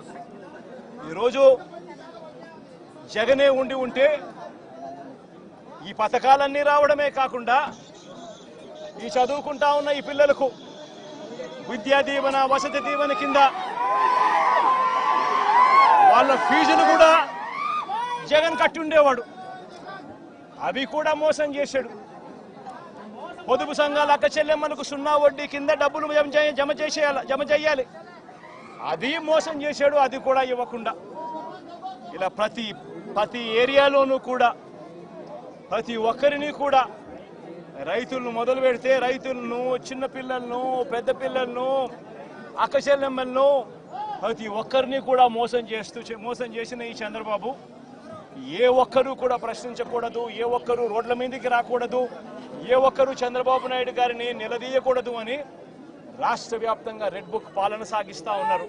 Bus ఈరోజు జగనే ఉండి ఉంటే ఈ పథకాలన్నీ రావడమే కాకుండా ఈ చదువుకుంటా ఉన్న ఈ పిల్లలకు విద్యా దీవెన వసతి దీవెన కింద వాళ్ళ ఫీజులు కూడా జగన్ కట్టి ఉండేవాడు అవి కూడా మోసం చేశాడు. పొదుపు సంఘాల అక్క చెల్లెమ్మలకు సున్నా వడ్డీ కింద డబ్బులు జమ జమ చేసేయాలి జమ చేయాలి. అది మోసం చేశాడు అది కూడా ఇవ్వకుండా. ఇలా ప్రతి ప్రతి ఏరియాలోనూ కూడా ప్రతి ఒక్కరిని కూడా రైతులను మొదలు పెడితే రైతులను చిన్నపిల్లలను పెద్ద పిల్లలను అక్కచెల్లెమ్మలను ప్రతి ఒక్కరిని కూడా మోసం చేస్తూ మోసం చేసిన ఈ చంద్రబాబు ఏ ఒక్కరూ కూడా ప్రశ్నించకూడదు ఏ ఒక్కరూ రోడ్ల మీదకి రాకూడదు ఏ ఒక్కరూ చంద్రబాబు నాయుడు గారిని నిలదీయకూడదు అని రాష్ట్ర వ్యాప్తంగా రెడ్ బుక్ పాలన సాగిస్తా ఉన్నారు.